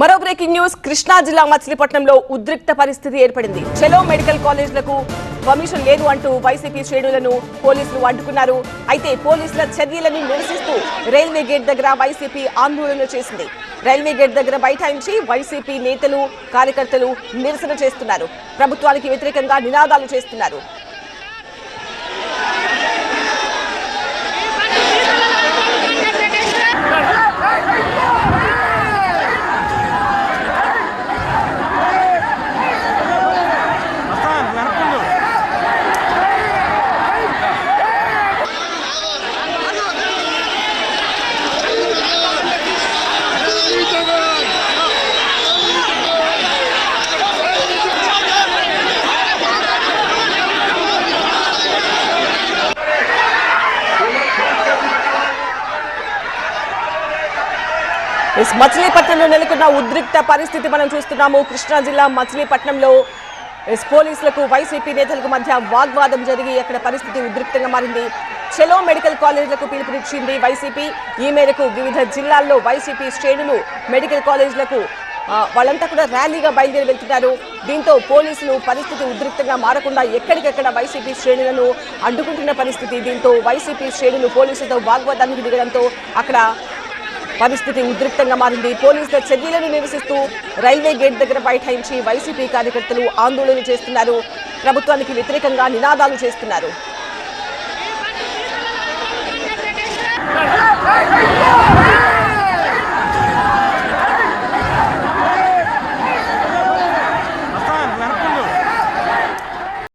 మరో breaking news. Krishna జిల్లా మచిలీపట్నంలో ఉద్రిక్త పరిస్థితి ఏర్పడింది. చెలో మెడికల్ కాలేజ్లకు పర్మిషన్ లేదు అంటూ వైసీపీ శ్రేణులను పోలీసులు అడ్డుకున్నారు. అయితే పోలీసుల చర్యలను నిరసిస్తూ రైల్వే గేట్ దగ్గర వైసీపీ ఆందోళన చేసింది. రైల్వే గేట్ దగ్గర బైఠాయించి వైసీపీ నేతలు కార్యకర్తలు నిరసన చేస్తున్నారు. ప్రభుత్వానికి వ్యతిరేకంగా నినాదాలు చేస్తున్నారు. మచిలీపట్నంలో నెలకొన్న ఉద్రిక్త పరిస్థితి మనం చూస్తున్నాము. కృష్ణా జిల్లా మచిలీపట్నంలో పోలీసులకు వైసీపీ నేతలకు మధ్య వాగ్వాదం జరిగి అక్కడ పరిస్థితి ఉద్రిక్తంగా మారింది. చెలో మెడికల్ కాలేజీలకు పిలుపునిచ్చింది వైసీపీ ఈ మేరకు వివిధ జిల్లాల్లో వైసీపీ శ్రేణులు మెడికల్ కాలేజీలకు వాళ్ళంతా కూడా ర్యాలీగా బయలుదేరి వెళ్తున్నారు. దీంతో పోలీసులు పరిస్థితి ఉద్రిక్తంగా మారకుండా ఎక్కడికెక్కడ వైసీపీ శ్రేణులను అడ్డుకుంటున్న పరిస్థితి. దీంతో వైసీపీ శ్రేణులు పోలీసులతో వాగ్వాదానికి దిగడంతో అక్కడ పరిస్థితి ఉద్రిక్తంగా మారింది. పోలీసుల చర్యలను నిరసిస్తూ రైల్వే గేట్ దగ్గర బైఠాయించి వైసీపీ కార్యకర్తలు ఆందోళన చేస్తున్నారు. ప్రభుత్వానికి వ్యతిరేకంగా నినాదాలు చేస్తున్నారు.